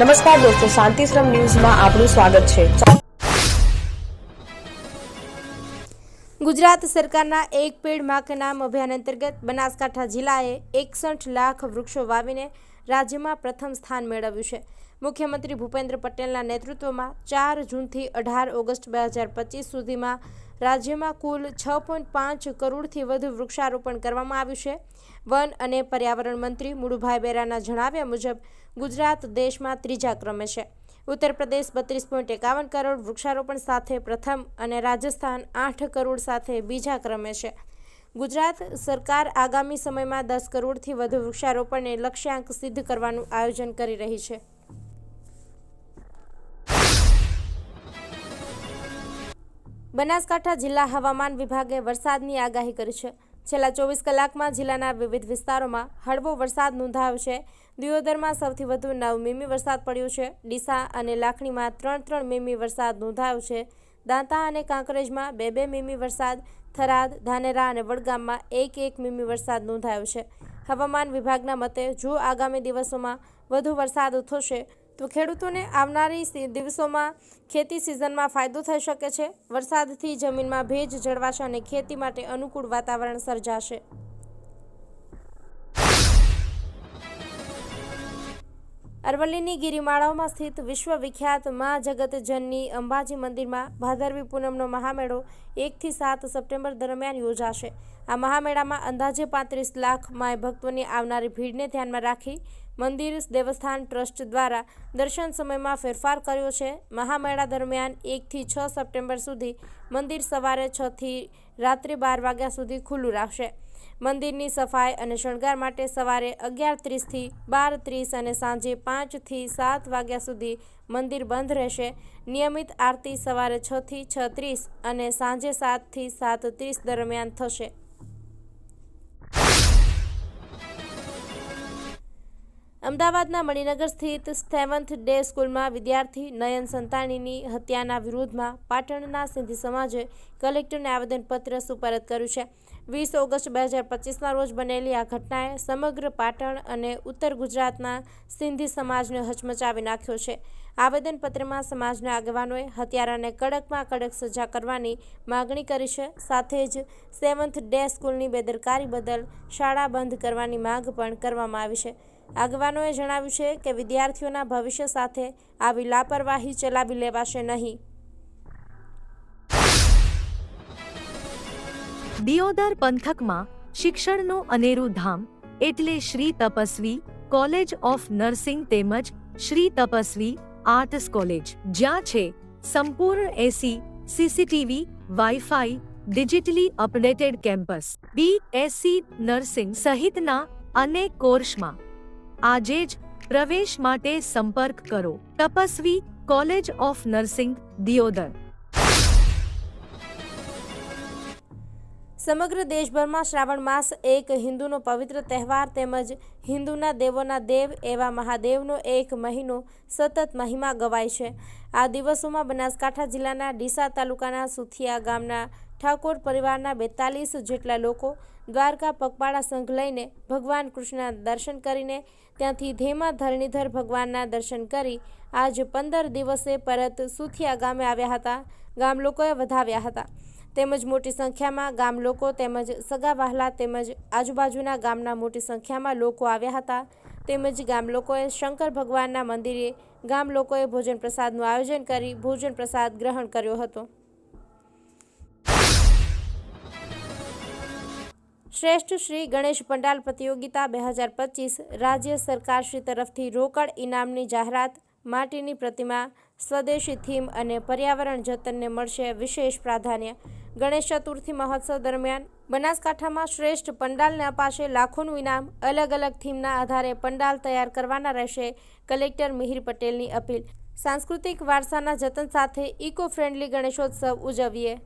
નમસ્કાર દોસ્તો, શાંતિશ્રમ ન્યૂઝમાં આપનું સ્વાગત છે. ગુજરાત સરકારના એક પેડ માક નામ અભિયાન અંતર્ગત બનાસકાંઠા જિલ્લાએ એકસઠ લાખ વૃક્ષો વાવીને રાજ્યમાં પ્રથમ સ્થાન મેળવ્યું છે. મુખ્યમંત્રી ભૂપેન્દ્ર પટેલના નેતૃત્વમાં ચાર જૂનથી અઢાર ઓગસ્ટ બે હજાર પચીસ સુધીમાં રાજ્યમાં કુલ છ પોઈન્ટ પાંચ કરોડથી વધુ વૃક્ષારોપણ કરવામાં આવ્યું છે. વન અને પર્યાવરણ મંત્રી મુળુભાઈ બેરાના જણાવ્યા મુજબ, ગુજરાત દેશમાં ત્રીજા ક્રમે છે. ઉત્તર પ્રદેશ બત્રીસ પોઈન્ટ એકાવન કરોડ વૃક્ષારોપણ સાથે પ્રથમ અને રાજસ્થાન આઠ કરોડ સાથે બીજા ક્રમે છે. ગુજરાત સરકાર આગામી સમયમાં દસ કરોડથી વધુ વૃક્ષારોપણને લક્ષ્યાંક સિદ્ધ કરવાનું આયોજન કરી રહી છે. બનાસકાંઠા જિલ્લા હવામાન વિભાગે વરસાદની આગાહી કરી છે. છેલ્લા ચોવીસ કલાકમાં જિલ્લાના વિવિધ વિસ્તારોમાં હળવો વરસાદ નોંધાયો છે. દિયોદરમાં સૌથી વધુ નવ મીમી વરસાદ પડ્યો છે. ડીસા અને લાખણીમાં ત્રણ ત્રણ મીમી વરસાદ નોંધાયો છે. દાંતા અને કાંકરેજમાં બે બે મીમી વરસાદ, થરાદ, ધાનેરા અને વડગામમાં એક એક મીમી વરસાદ નોંધાયો છે. હવામાન વિભાગના મતે જો આગામી દિવસોમાં વધુ વરસાદ થશે તો ખેડૂતોને આવનારી દિવસોમાં ખેતી સિઝનમાં ફાયદો થઈ શકે છે. વરસાદથી જમીનમાં ભેજ, જળવાશે અને ખેતી માટે અનુકૂળ વાતાવરણ સર્જાશે. અરવલ્લીની ગિરિમાળાઓમાં સ્થિત વિશ્વવિખ્યાત મા જગતજનની અંબાજી મંદિરમાં ભાદરવી પૂનમનો મહામેળો એકથી સાત સપ્ટેમ્બર દરમિયાન યોજાશે. આ મહામેળામાં અંદાજે પાંત્રીસ લાખ માય ભક્તોની આવનારી ભીડને ધ્યાનમાં રાખી મંદિર, દેવસ્થાન, ટ્રસ્ટ દ્વારા દર્શન સમયમાં ફેરફાર કર્યો છે. મહામેળા દરમિયાન એકથી છ સપ્ટેમ્બર સુધી મંદિર સવારે છથી રાત્રે બાર વાગ્યા સુધી ખુલ્લું રાખશે. મંદિરની સફાઈ અને શણગાર માટે સવારે અગિયાર ત્રીસથી બાર ત્રીસ અને સાંજે પાંચથી સાત વાગ્યા સુધી મંદિર બંધ રહેશે. નિયમિત આરતી સવારે છથી છ ત્રીસ અને સાંજે સાતથી સાત ત્રીસ દરમિયાન થશે. અમદાવાદના મણિનગર સ્થિત સેવન્થ ડે સ્કૂલમાં વિદ્યાર્થી નયન સંતાણીની હત્યાના વિરોધમાં પાટણના સિંધી સમાજે કલેક્ટરને આવેદનપત્ર સુપરત કર્યું છે. વીસ ઓગસ્ટ બે હજાર પચીસના રોજ બનેલી આ ઘટનાએ સમગ્ર પાટણ અને ઉત્તર ગુજરાતના સિંધી સમાજને હચમચાવી નાખ્યો છે. આવેદનપત્રમાં સમાજના આગેવાનોએ હત્યારાને કડકમાં કડક સજા કરવાની માગણી કરી છે. સાથે જ સેવન્થ ડે સ્કૂલની બેદરકારી બદલ શાળા બંધ કરવાની માંગ પણ કરવામાં આવી છે. આગેવાનોએ જણાવ્યું છે કે વિદ્યાર્થીઓના ભવિષ્ય સાથે આવી લાપરવાહી ચલાવી લેવાશે નહીં. દિયોદર પંથકમાં શિક્ષણનું અનેરું ધામ એટલે Shri Tapasvi college of nursing તેમજ શ્રી તપસ્વી આર્ટસ કોલેજ, જ્યાં છે સંપૂર્ણ AC CCTV WiFi digitally updated campus BSc nursing સહિતના અનેક કોર્સમાં. આજે જ પ્રવેશ માટે સંપર્ક કરો. Tapasvi, college of nursing, Deodar. સમગ્ર દેશભરમાં શ્રાવણ માસ એક હિન્દુનો પવિત્ર તહેવાર તેમજ હિન્દુના દેવોના દેવ એવા મહાદેવનો એક મહિનો સતત મહિમા ગવાય છે. આ દિવસોમાં બનાસકાંઠા જિલ્લાના ડીસા તાલુકાના સુથિયા ગામના ઠાકોર પરિવારના બેતાલીસ જેટલા લોકો દ્વારકા પગપાળા સંઘ લઈને ભગવાન કૃષ્ણના દર્શન કરીને ત્યાંથી ધેમા ધરણીધર ભગવાનના દર્શન કરી આજ પંદર દિવસે પરત સુથિયા ગામે આવ્યા હતા. ગામ લોકોએ વધાવ્યા હતા. તેમજ મોટી સંખ્યામાં ગામ લોકો તેમજ સગા વહાલા તેમજ આજુબાજુના ગામના મોટી સંખ્યામાં લોકો આવ્યા હતા. તેમજ ગામ લોકોએ શંકર ભગવાનના મંદિરે ગામ લોકોએ ભોજન પ્રસાદનું આયોજન કરી ભોજન પ્રસાદ ગ્રહણ કર્યો હતો. શ્રેષ્ઠ શ્રી ગણેશ પંડાલ પ્રતિયોગિતા બે હજાર પચીસ રાજ્ય સરકારશ્રી તરફથી રોકડ ઇનામની જાહેરાત માટીની પ્રતિમા, સ્વદેશી થીમ અને પર્યાવરણ જતનને મળશે વિશેષ પ્રાધાન્ય. ગણેશ ચતુર્થી મહોત્સવ દરમિયાન બનાસકાંઠામાં શ્રેષ્ઠ પંડાલને અપાશે લાખોનું ઇનામ, અલગ અલગ થીમના આધારે પંડાલ તૈયાર કરવાના રહેશે કલેક્ટર મિહિર પટેલની અપીલ. સાંસ્કૃતિક વારસાના જતન સાથે ઇકો ફ્રેન્ડલી ગણેશોત્સવ ઉજવીએ.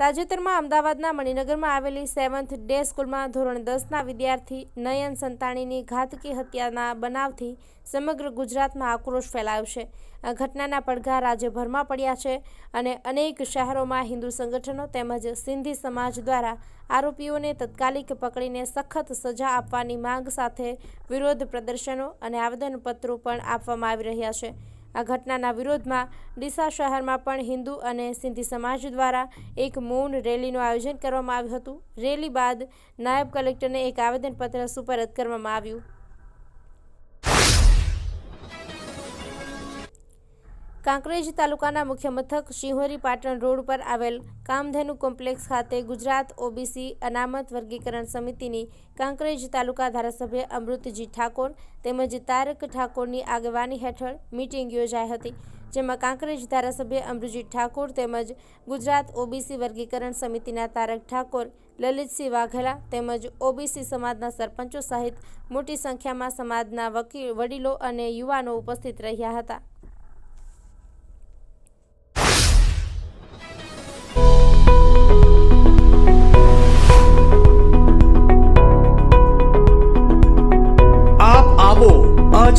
તાજેતરમાં અમદાવાદના મણિનગરમાં આવેલી સેવન્થ ડે સ્કૂલમાં ધોરણ દસના વિદ્યાર્થી નયન સંતાણીની ઘાતકી હત્યાના બનાવથી સમગ્ર ગુજરાતમાં આક્રોશ ફેલાયો છે. આ ઘટનાના પડઘા રાજ્યભરમાં પડ્યા છે અને અનેક શહેરોમાં હિન્દુ સંગઠનો તેમજ સિંધી સમાજ દ્વારા આરોપીઓને તત્કાલિક પકડીને સખત સજા આપવાની માંગ સાથે વિરોધ પ્રદર્શનો અને આવેદનપત્રો પણ આપવામાં આવી રહ્યા છે. આ ઘટનાના વિરોધમાં ડીસા શહેરમાં પણ હિન્દુ અને સિંધી સમાજ દ્વારા એક મૌન રેલીનું આયોજન કરવામાં આવ્યું હતું. રેલી બાદ નાયબ કલેક્ટરને એક આવેદનપત્ર સુપરત કરવામાં આવ્યું. કાંકરેજ તાલુકાના મુખ્ય મથક શિહોરી પાટણ રોડ પર આવેલ કામધેનુ કોમ્પ્લેક્સ ખાતે ગુજરાત ઓબીસી અનામત વર્ગીકરણ સમિતિની કાંકરેજ તાલુકા ધારાસભ્ય અમૃતજી ઠાકોર તેમજ તારક ઠાકોરની આગેવાની હેઠળ મીટિંગ યોજાઈ હતી, જેમાં કાંકરેજ ધારાસભ્ય અમૃતજી ઠાકોર તેમજ ગુજરાત ઓબીસી વર્ગીકરણ સમિતિના તારક ઠાકોર લલિતસિંહ વાઘેલા તેમજ ઓબીસી સમાજના સરપંચો સહિત મોટી સંખ્યામાં સમાજના વકીલ, વડીલો અને યુવાનો ઉપસ્થિત રહ્યા હતા.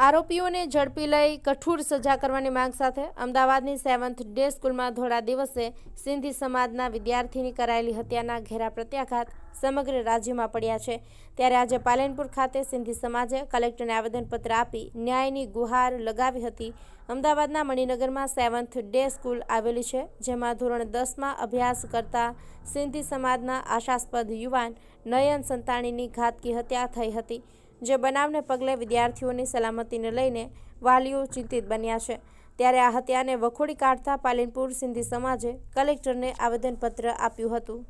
આરોપીઓને ઝડપી લઈ કઠોર સજા કરવાની માંગ સાથે અમદાવાદની સેવન્થ ડે સ્કૂલમાં થોડા દિવસે સિંધી સમાજના વિદ્યાર્થીની કરાયેલી હત્યાના ઘેરા પ્રત્યાઘાત સમગ્ર રાજ્યમાં પડ્યા છે. ત્યારે આજે પાલનપુર ખાતે સિંધી સમાજે કલેક્ટરને આવેદનપત્ર આપી ન્યાયની ગુહાર લગાવી હતી. અમદાવાદના મણિનગરમાં સેવન્થ ડે સ્કૂલ આવેલી છે, જેમાં ધોરણ દસમાં અભ્યાસ કરતા સિંધી સમાજના આશાસ્પદ યુવાન નયન સંતાણીની ઘાતકી હત્યા થઈ હતી. જે બનાવને પગલે વિદ્યાર્થીઓની સલામતીને લઈને વાલીઓ ચિંતિત બન્યા છે. ત્યારે આ હત્યાને વખોડી કાઢતા પાલનપુર સિંધી સમાજે કલેક્ટરને આવેદનપત્ર આપ્યું હતું.